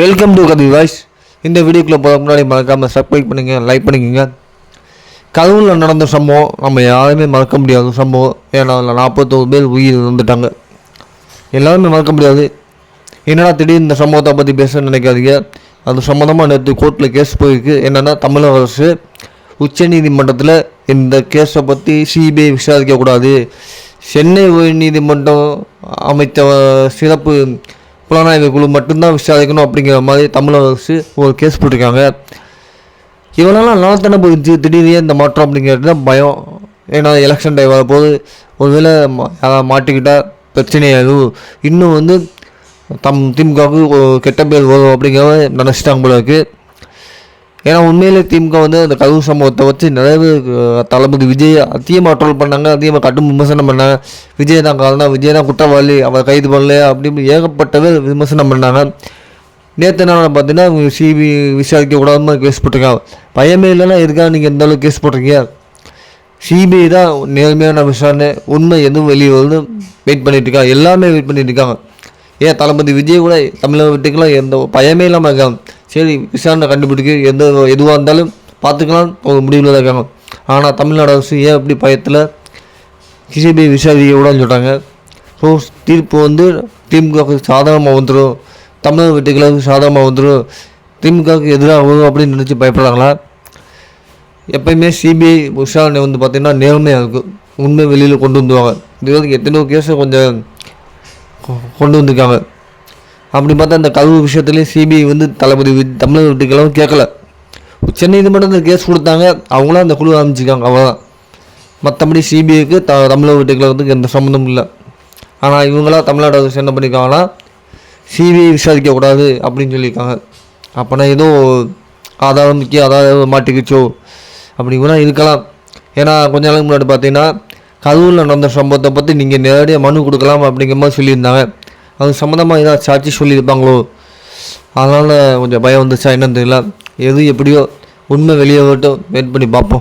Welcome to கதை voice இந்த வீடியோக்குள்ளே போக முன்னாடி மறக்காமல் சப்ஸ்கிரைப் பண்ணுங்கள் லைக் பண்ணிக்கோங்க. கதவுல நடந்த சம்பவம் நம்ம யாருமே மறக்க முடியாத சம்பவம். ஏன்னா அதில் நாற்பத்தோரு பேர் உயிர் இருந்துட்டாங்க எல்லாருமே மறக்க முடியாது. என்னடா திடீர்னு இந்த சம்பவத்தை பற்றி பேச நினைக்காதீங்க. அது சம்மந்தமாக நேற்று கோர்ட்டில் கேஸ் போயிருக்கு. என்னென்னா தமிழக அரசு உச்சநீதிமன்றத்தில் இந்த கேஸை பற்றி சிபிஐ விசாரிக்கக்கூடாது. சென்னை உயர்நீதிமன்றம் அமைத்த சிறப்பு புலனாய்வு குழு மட்டும்தான் விசாரிக்கணும் அப்படிங்கிற மாதிரி தமிழக அரசு ஒரு கேஸ் போட்டிருக்காங்க. இவனெல்லாம் தானே போயிடுச்சு திடீர்னு இந்த மாற்றம் அப்படிங்கிறது தான் பயம். ஏன்னா எலெக்ஷன் டைம் வரப்போது ஒருவேளை மா- யாராவது மாட்டிக்கிட்டால் பிரச்சனையாகும் இன்னும் வந்து தம் திமுகவுக்கு ஒரு கெட்ட பேர் வரும் அப்படிங்கிறத நினச்சிட்டாங்க போல இருக்குது ஏன்னா உண்மையிலே திமுக வந்து அந்த கதவு சம்பவத்தை வச்சு நிறைய தளபதி விஜய் அதிகமாக ட்ரோல் பண்ணாங்க அதிகமாக கடும் விமர்சனம் பண்ணாங்க. விஜய் தான் காரணம். விஜய் தான் குற்றவாளி. அவர் கைது பண்ணல அப்படின்னு ஏகப்பட்டவர் விமர்சனம் பண்ணாங்க. நேற்று என்ன பார்த்தீங்கன்னா சிபி விசாரிக்க கூடாதுன்னு கேஸ் போட்டிருக்காங்க. பயமே இல்லைன்னா இருக்கா நீங்கள் எந்த அளவுக்கு கேஸ் போட்டிருக்கீங்க? சிபிஐ தான் நேர்மையான விசாரணை. உண்மை எதுவும் வெளியே வந்து வெயிட் பண்ணிட்டு இருக்காங்க. எல்லாமே வெயிட் பண்ணிட்டு இருக்காங்க. ஏன் தளபதி விஜய் கூட தமிழக வீட்டுக்கெல்லாம் எந்த பயமே இல்லாமல் இருக்காங்க. சரி விசாரணை கண்டுபிடிக்க எந்த எதுவாக இருந்தாலும் பார்த்துக்கலாம். போக முடிவில் தான் இருக்காங்க. ஆனால் தமிழ்நாடு அரசு ஏன் அப்படி பயத்தில்? சிபிஐ விசாரிக்க கூடாதுன்னு சொல்கிறாங்க ஸோ தீர்ப்பு வந்து திமுகவுக்கு சாதகமாக வந்துடும் தமிழக வீட்டுகளுக்கு சாதகமாக வந்துடும் திமுகவுக்கு எதிராக வரும் அப்படின்னு நினச்சி பயப்படுறாங்களா? எப்பயுமே சிபிஐ விசாரணை வந்து பார்த்திங்கன்னா நேர்மையாக இருக்கும். உண்மை வெளியில் கொண்டு வந்துருவாங்க. இது வந்து எத்தனையோ கேஸை கொஞ்சம் கொ- கொண்டு வந்திருக்காங்க. அப்படி பார்த்தா இந்த கல்வி விஷயத்துலேயும் சிபிஐ வந்து தளபதி வி- தமிழக வீட்டுக்கெல்லாம் கேட்கல. உச்சநீதிமன்றத்தில் கேஸ் கொடுத்தாங்க. அவங்களும் அந்த குழு ஆரம்பிச்சிருக்காங்க. அவ்வளோதான் மற்றபடி சிபிஐக்கு த தமிழக வந்து எந்த சம்மந்தமும் இல்லை. ஆனால் இவங்களாம் தமிழ்நாடு அரசு என்ன பண்ணியிருக்காங்கன்னா சிபிஐ விசாரிக்கக்கூடாது அப்படின்னு சொல்லியிருக்காங்க. அப்போனா ஏதோ ஆதாரம் முக்கிய ஆதாரம் மாட்டிக்கிச்சோ அப்படி கூட இருக்கலாம். ஏன்னா கொஞ்ச நாளுக்கு முன்னாடி பார்த்தீங்கன்னா கரூரில் நடந்த சம்பவத்தை பற்றி நீங்கள் நேரடியாக மனு கொடுக்கலாம் அப்படிங்கிற மாதிரி சொல்லியிருந்தாங்க. அது சம்மந்தமாக ஏதாவது சாட்சி சொல்லியிருப்பாங்களோ? அதனால் கொஞ்சம் பயம் வந்துச்சா என்னன்னு தெரியல. எது எப்படியோ உண்மை வெளியே வரட்டும். வெயிட் பண்ணி பார்ப்போம்.